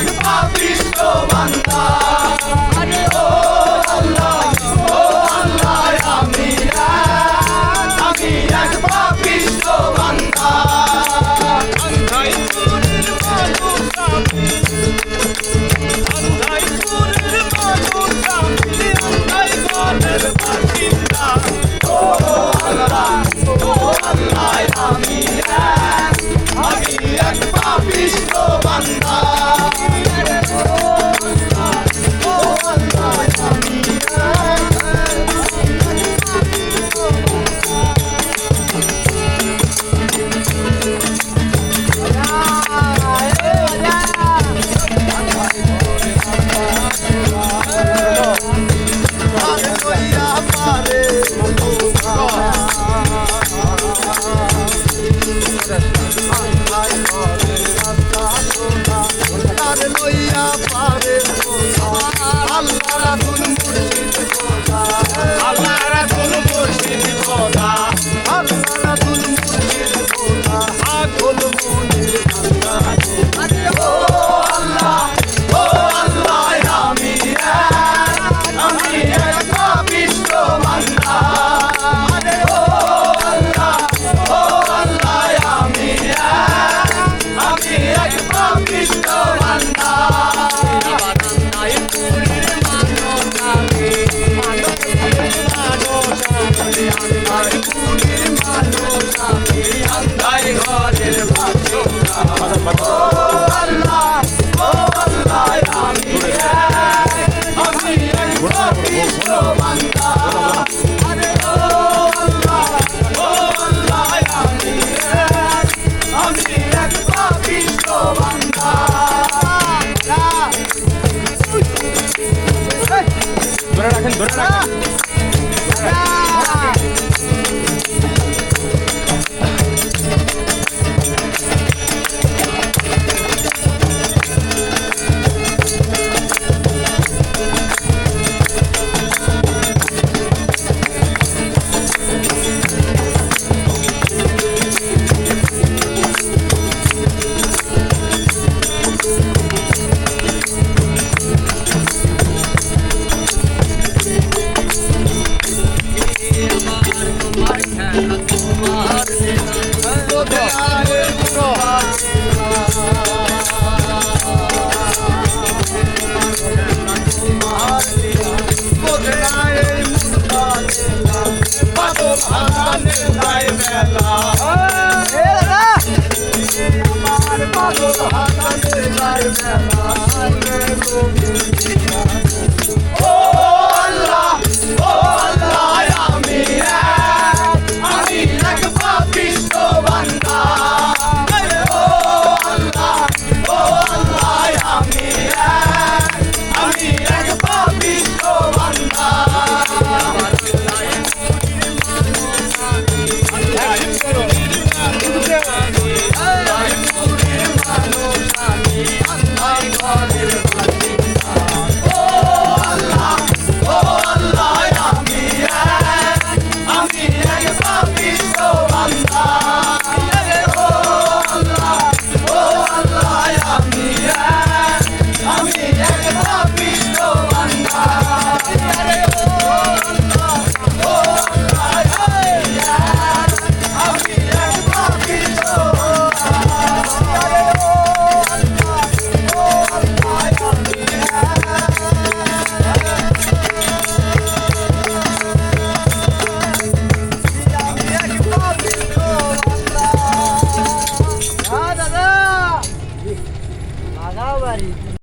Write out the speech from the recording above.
I'm a fish, মায়া পারে আল্লাহ রাখুন মুর্শিদ কথা আল্লাহ রাখুন মুর্শিদ কথা আল্লাহ রাখুন মুর্শিদ কথা আগুন মুনির Dora la